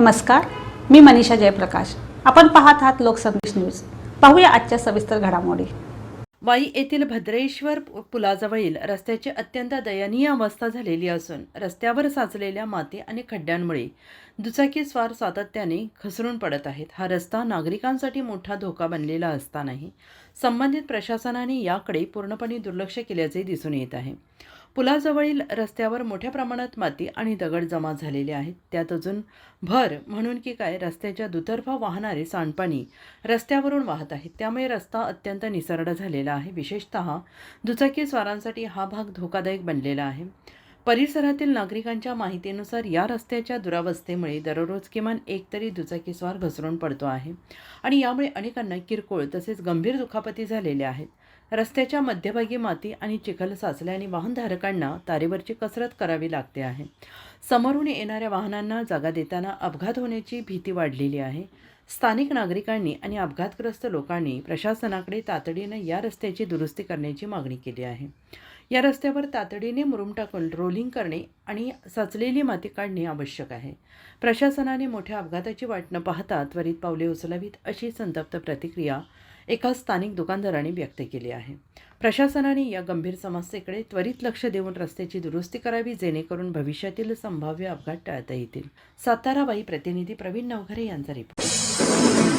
नमस्कार मी मनीषा जयप्रकाश. आपण पाहत आहात लोकसंदेश न्यूज. पाहूया आजच्या सविस्तर घडामोडी. वाई येथील भद्रेश्वर पु- पुलाजवळील रस्त्याची अत्यंत दयनीय अवस्था झालेली असून रस्त्यावर साचलेल्या माती आणि खड्ड्यांमुळे दुचाकी स्वार सातत्याने घसरून पडत आहेत. हा रस्ता नागरिकांसाठी मोठा धोका बनलेला असतानाही संबंधित प्रशासनाने याकडे पूर्णपणे दुर्लक्ष केल्याचे दिसून येत आहे. पुलाजवळील रस्त्यावर मोठ्या प्रमाणात माती आणि दगड जमा झालेले आहेत. त्यात अजून भर म्हणून की काय रस्त्याच्या दुतर्फा वाहणारे सांडपाणी रस्त्यावरून वाहत आहेत. त्यामुळे रस्ता अत्यंत निसरडा झालेला आहे. विशेषतः दुचाकी स्वारांसाठी हा भाग धोकादायक बनलेला आहे. परिसरातील नागरिकांच्या माहितीनुसार या रस्त्याच्या दुरावस्थेमुळे दररोज किमान एक तरी दुचाकीस्वार घसरून पडतो आहे. आणि यामुळे अनेकांना किरकोळ तसेच गंभीर दुखापती झालेल्या आहेत. रस्त्याच्या मध्यभागी माती आणि चिखल साचल्याने वाहनधारकांना तारेवरची कसरत करावी लागते आहे. समोरून येणाऱ्या वाहनांना जागा देताना अपघात होण्याची भीती वाढलेली आहे. स्थानिक नागरिकांनी आणि अपघातग्रस्त लोकांनी प्रशासनाकडे तातडीनं या रस्त्याची दुरुस्ती करण्याची मागणी केली आहे. या रस्त्यावर तातडीने मुरुम टाकून रोलिंग करणे आणि साचलेली माती काढणे आवश्यक आहे. प्रशासनाने मोठ्या अपघाताची वाट न पाहता त्वरित पावले उचलावीत अशी संतप्त प्रतिक्रिया एका स्थानिक दुकानदाराने व्यक्त केली आहे. प्रशासनाने या गंभीर समस्येकडे त्वरित लक्ष देऊन रस्त्याची दुरुस्ती करावी जेणेकरून भविष्यातील संभाव्य अपघात टाळता येतील. साताराबाई प्रतिनिधी प्रवीण नवघरे यांचा रिपोर्ट